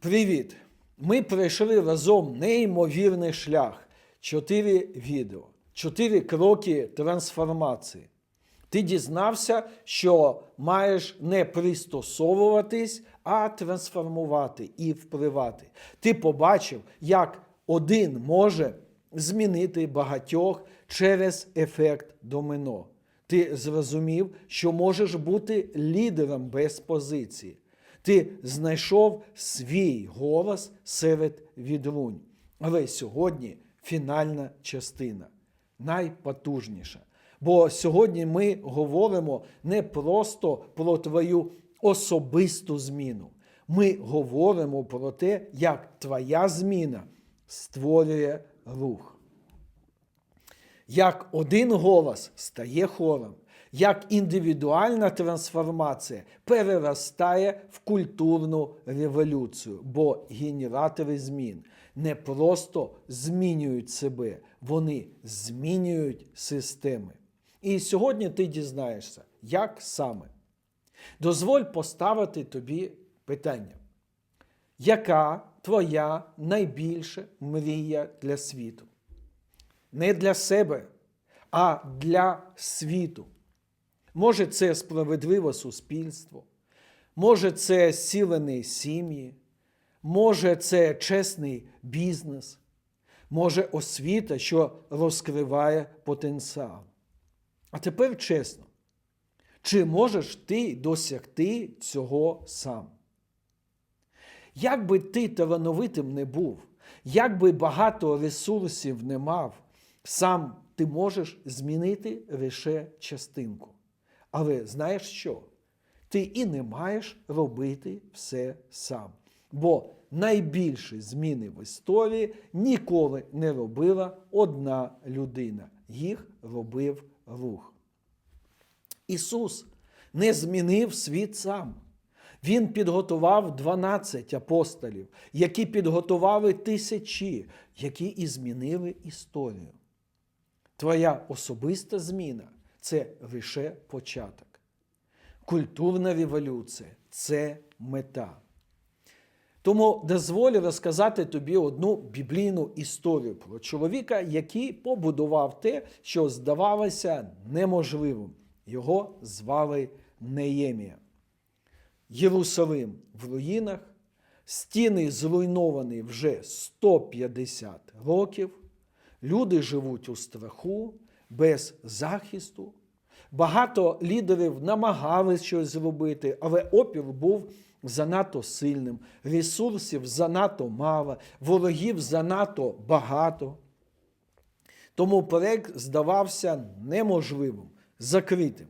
Привіт! Ми пройшли разом неймовірний шлях. Чотири відео, чотири кроки трансформації. Ти дізнався, що маєш не пристосовуватись, а трансформувати і впливати. Ти побачив, як один може змінити багатьох через ефект домино. Ти зрозумів, що можеш бути лідером без позиції. Ти знайшов свій голос серед відлунь. Але сьогодні фінальна частина, найпотужніша. Бо сьогодні ми говоримо не просто про твою особисту зміну. Ми говоримо про те, як твоя зміна створює рух. Як один голос стає хором, як індивідуальна трансформація переростає в культурну революцію, бо генератори змін не просто змінюють себе, вони змінюють системи. І сьогодні ти дізнаєшся, як саме. Дозволь поставити тобі питання. Яка твоя найбільша мрія для світу? Не для себе, а для світу. Може, це справедливе суспільство, може, це сілені сім'ї, може, це чесний бізнес, може освіта, що розкриває потенціал. А тепер чесно, чи можеш ти досягти цього сам? Як би ти талановитим не був, як би багато ресурсів не мав, сам ти можеш змінити лише частинку. Але знаєш що? Ти і не маєш робити все сам. Бо найбільші зміни в історії ніколи не робила одна людина. Їх робив рух. Ісус не змінив світ сам. Він підготував 12 апостолів, які підготували тисячі, які і змінили історію. Твоя особиста зміна це лише початок. Культурна революція це мета. Тому дозволь розказати тобі одну біблійну історію про чоловіка, який побудував те, що здавалося неможливим. Його звали Неємія. Єрусалим в руїнах, стіни зруйновані вже 150 років, люди живуть у страху, без захисту. Багато лідерів намагались щось зробити, але опір був занадто сильним, ресурсів занадто мало, ворогів занадто багато. Тому проект здавався неможливим, закритим.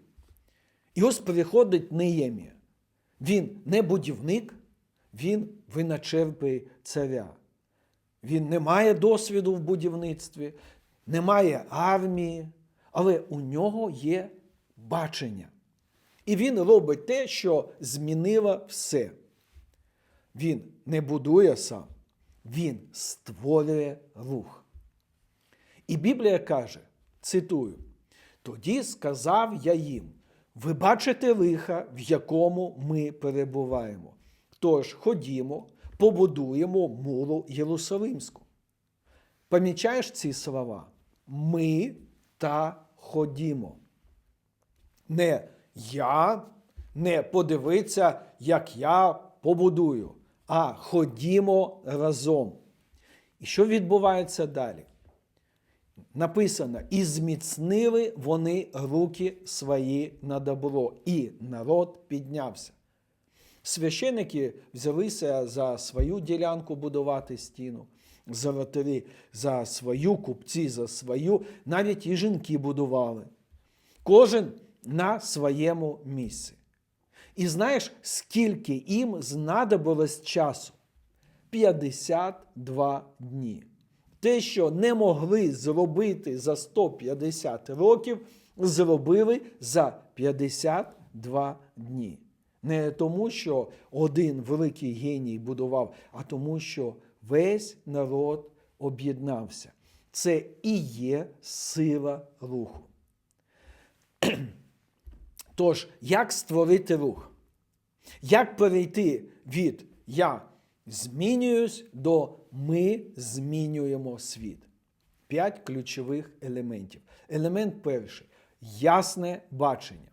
І ось приходить Неємія. Він не будівник, він виначерпує царя. Він не має досвіду в будівництві, не має армії, але у нього є бачення. І він робить те, що змінило все. Він не будує сам, він створює рух. І Біблія каже, цитую: тоді сказав я їм: ви бачите лиха, в якому ми перебуваємо. Тож ходімо, побудуємо муру Єрусалимську. Помічаєш ці слова? Ми та ходімо. Не я, не подивиться, як я побудую, а ходімо разом. І що відбувається далі? Написано: і зміцнили вони руки свої на добро, і народ піднявся. Священники взялися за свою ділянку будувати стіну, золотарі за свою, купці за свою, навіть і жінки будували. Кожен на своєму місці. І знаєш, скільки їм знадобилось часу? 52 дні. Те, що не могли зробити за 150 років, зробили за 52 дні. Не тому, що один великий геній будував, а тому, що весь народ об'єднався. Це і є сила руху. Тож, як створити рух? Як перейти від я змінююсь до ми змінюємо світ. П'ять ключових елементів. Елемент перший ясне бачення.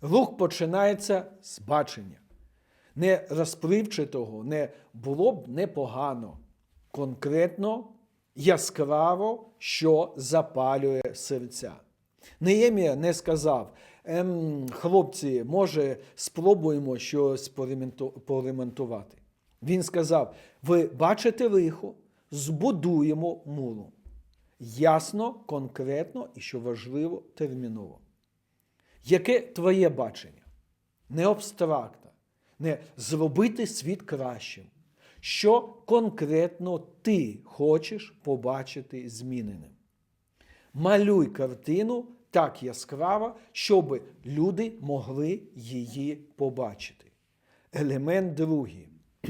Рух починається з бачення. Не розпливчатого, не було б непогано. Конкретно, яскраво, що запалює серця. Неємія не сказав, ем, хлопці, може, спробуємо щось поремонтувати. Він сказав: ви бачите лихо, збудуємо муру. Ясно, конкретно і, що важливо, терміново. Яке твоє бачення? Не абстрактно, не зробити світ кращим. Що конкретно ти хочеш побачити зміненим? Малюй картину так яскраво, щоб люди могли її побачити. Елемент другий.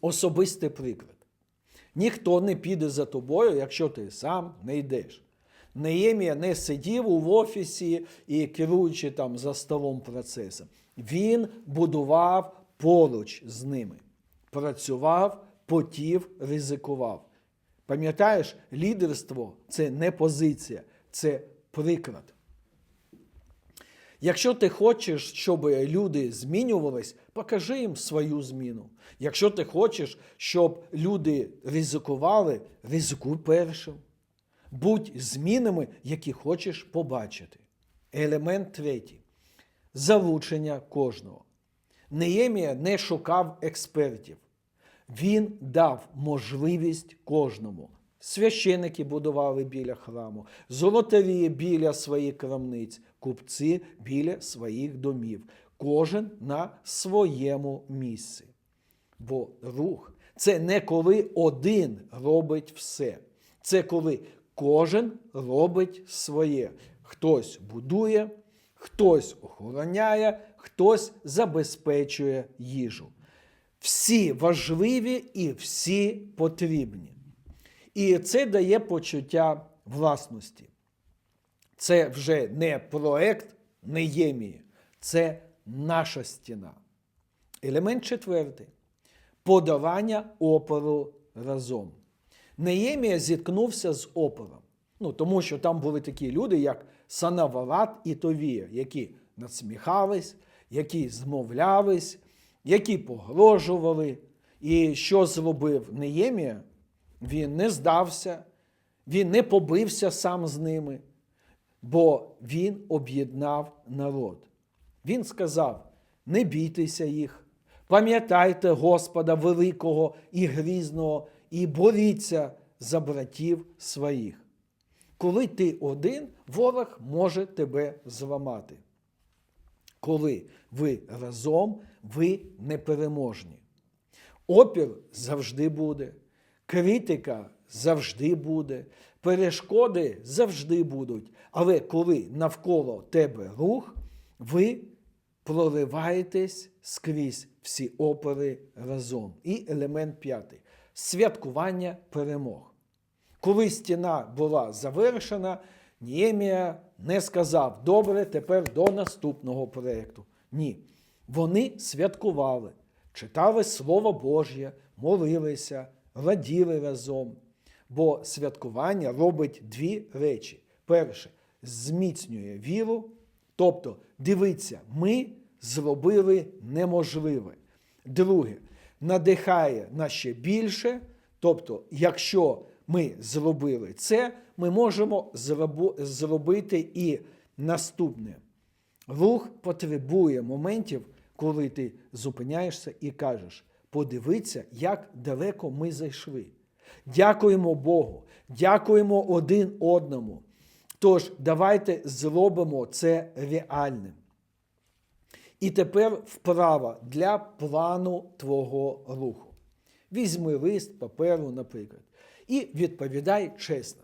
Особистий приклад. Ніхто не піде за тобою, якщо ти сам не йдеш. Неємія не сидів у офісі і керуючи там за столом процесом. Він будував поруч з ними, працював, потів, ризикував. Пам'ятаєш, лідерство це не позиція, це приклад. Якщо ти хочеш, щоб люди змінювались, покажи їм свою зміну. Якщо ти хочеш, щоб люди ризикували, ризикуй першим. Будь змінами, які хочеш побачити. Елемент третій. Залучення кожного. Неємія не шукав експертів. Він дав можливість кожному. Священики будували біля храму, золотарі біля своїх крамниць, купці біля своїх домів, кожен на своєму місці. Бо рух це не коли один робить все. Це коли кожен робить своє. Хтось будує, хтось охороняє, хтось забезпечує їжу. Всі важливі і всі потрібні. І це дає почуття власності. Це вже не проект Неємії, це наша стіна. Елемент четвертий подавання опору разом. Неємія зіткнувся з опором. Ну, тому що там були такі люди, як Санаварат і Товія, які надсміхались, які змовлялись, які погрожували. І що зробив Неємія? Він не здався, він не побився сам з ними, бо він об'єднав народ. Він сказав: не бійтеся їх, пам'ятайте Господа великого і грізного, і боріться за братів своїх. Коли ти один, ворог може тебе зламати. Коли ви разом, ви непереможні. Опір завжди буде, критика завжди буде, перешкоди завжди будуть. Але коли навколо тебе рух, ви прориваєтесь скрізь всі опери разом. І елемент п'ятий святкування перемог. Коли стіна була завершена, Ніємія не сказав: добре, тепер до наступного проєкту. Ні. Вони святкували, читали Слово Божє, молилися, раділи разом. Бо святкування робить дві речі: перше, зміцнює віру, тобто, дивиться, ми зробили неможливе. Друге, надихає на ще більше. Тобто, якщо ми зробили це, ми можемо зробити і наступне. Рух потребує моментів, коли ти зупиняєшся і кажеш: подивіться, як далеко ми зайшли. Дякуємо Богу, дякуємо один одному. Тож, давайте зробимо це реальним. І тепер вправа для плану твого руху. Візьми лист паперу, наприклад, і відповідай чесно.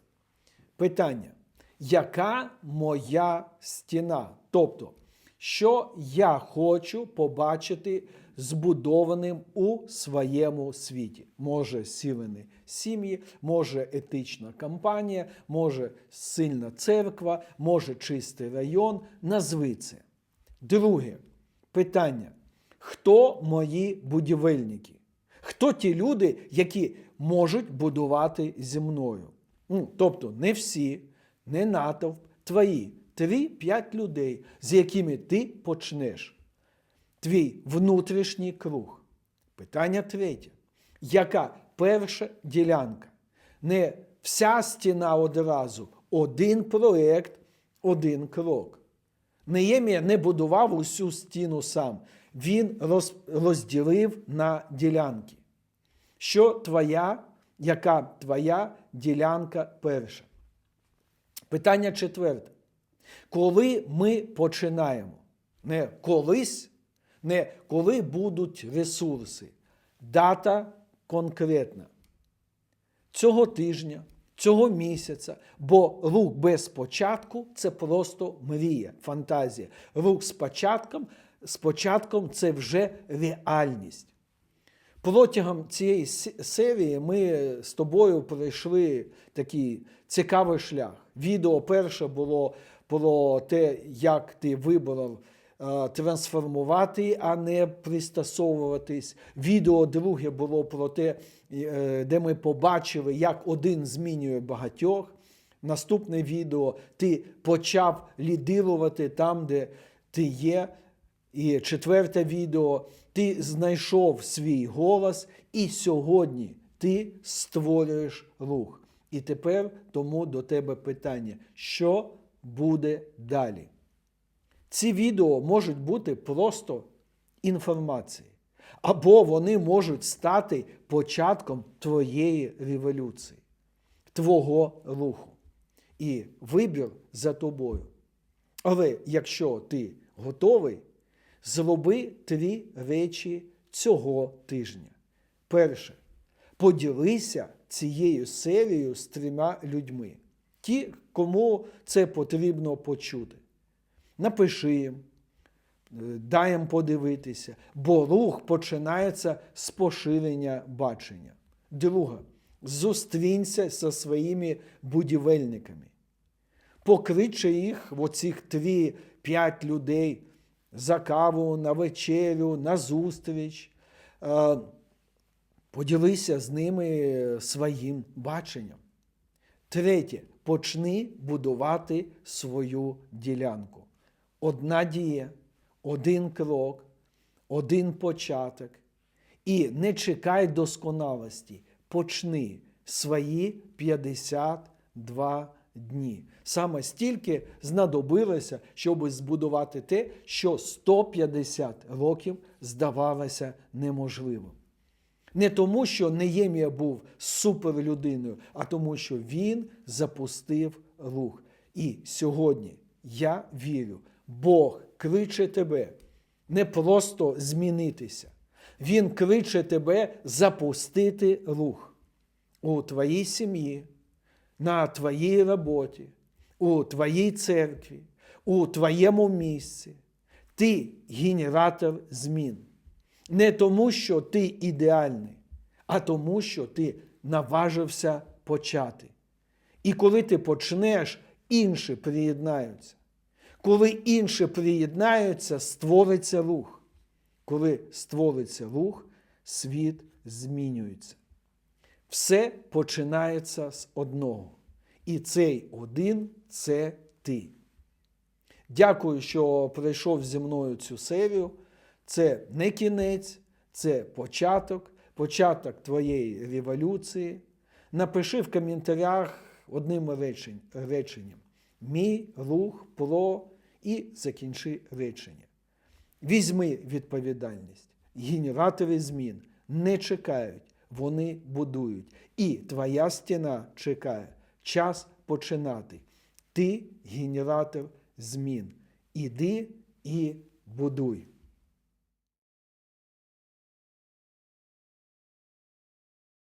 Питання: яка моя стіна? Тобто, що я хочу побачити збудованим у своєму світі? Може, сілені сім'ї, може етична кампанія, може сильна церква, може чистий район. Назви це. Друге питання: хто мої будівельники? Хто ті люди, які можуть будувати зі мною? Ну, тобто не всі, не натовп, твої, три-п'ять людей, з якими ти почнеш. Твій внутрішній круг. Питання третє. Яка перша ділянка? Не вся стіна одразу, один проект, один крок. Неємія не будував усю стіну сам. Він розділив на ділянки. Що твоя, яка твоя ділянка перша? Питання четверте. Коли ми починаємо? Не колись, не коли будуть ресурси. Дата конкретна. Цього тижня, цього місяця, бо рух без початку це просто мрія, фантазія. Рух з початком, з початком це вже реальність. Протягом цієї серії ми з тобою пройшли такий цікавий шлях. Відео перше було про те, як ти вибрав е, трансформувати, а не пристосовуватись. Відео друге було про те, е, де ми побачили, як один змінює багатьох. Наступне відео ти почав лідирувати там, де ти є. І четверте відео. Ти знайшов свій голос, і сьогодні ти створюєш рух. І тепер тому до тебе питання: що буде далі? Ці відео можуть бути просто інформацією, або вони можуть стати початком твоєї революції, твого руху. І вибір за тобою. Але якщо ти готовий, зроби три речі цього тижня. Перше, поділися цією серією з трьома людьми. Ті, кому це потрібно почути. Напиши їм, е, дай їм подивитися, бо рух починається з поширення бачення. Друге, зустрінься зі своїми будівельниками. Покличе їх, оцих три-п'ять людей, за каву, на вечерю, на зустріч. Е, Поділися з ними своїм баченням. Третє, почни будувати свою ділянку. Одна дія, один крок, один початок. І не чекай досконалості. Почни свої 52 дні. Саме стільки знадобилося, щоб збудувати те, що 150 років здавалося неможливим. Не тому, що Неємія був суперлюдиною, а тому, що він запустив рух. І сьогодні я вірю, Бог кличе тебе не просто змінитися. Він кличе тебе запустити рух у твоїй сім'ї, на твоїй роботі, у твоїй церкві, у твоєму місці. Ти генератор змін. Не тому, що ти ідеальний, а тому, що ти наважився почати. І коли ти почнеш, інші приєднаються. Коли інші приєднаються, створиться рух. Коли створиться рух, світ змінюється. Все починається з одного. І цей один це ти. Дякую, що пройшов зі мною цю серію. Це не кінець, це початок, початок твоєї революції. Напиши в коментарях одним реченням: мій рух про і закінчи речення. Візьми відповідальність. Генератори змін не чекають, вони будують. І твоя стіна чекає. Час починати. Ти генератор змін. Іди і будуй.